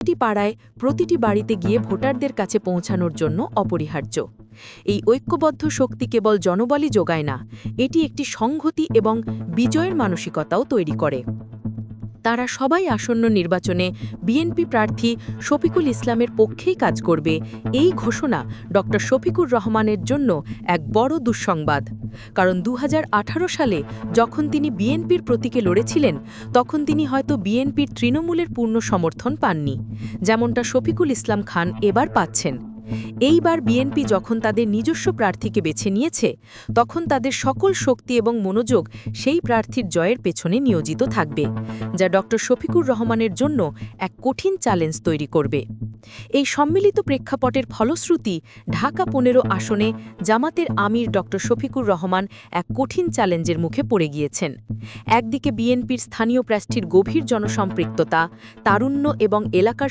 প্রতিটি পাড়ায় প্রতিটি বাড়িতে গিয়ে ভোটারদের কাছে পৌঁছানোর জন্য অপরিহার্য। এই ঐক্যবদ্ধ শক্তি কেবল জনবলই যোগায় না, এটি একটি সংহতি এবং বিজয়ের মানসিকতাও তৈরি করে। তারা সবাই আসন্ন নির্বাচনে বিএনপি প্রার্থী শফিকুল ইসলামের পক্ষেই কাজ করবে। এই ঘোষণা ড শফিকুর রহমানের জন্য এক বড় দুঃসংবাদ। কারণ দু হাজার আঠারো সালে যখন তিনি বিএনপির প্রতীকে লড়েছিলেন, তখন তিনি হয়তো বিএনপির তৃণমূলের পূর্ণ সমর্থন পাননি। যেমনটা শফিকুল ইসলাম খান এবার পাচ্ছেন। এইবার বিএনপি যখন তাদের নিজস্ব প্রার্থীকে বেছে নিয়েছে, তখন তাদের সকল শক্তি এবং মনোযোগ সেই প্রার্থীর জয়ের পেছনে নিয়োজিত থাকবে, যা ড. শফিকুর রহমানের জন্য এক কঠিন চ্যালেঞ্জ তৈরি করবে। এই সম্মিলিত প্রেক্ষাপটের ফলশ্রুতি ঢাকা পনেরো আসনে জামাতের আমির ডক্টর শফিকুর রহমান এক কঠিন চ্যালেঞ্জের মুখে পড়ে গিয়েছেন। একদিকে বিএনপির স্থানীয় প্রার্থীর গভীর জনসম্পৃক্ততা, তারুণ্য এবং এলাকার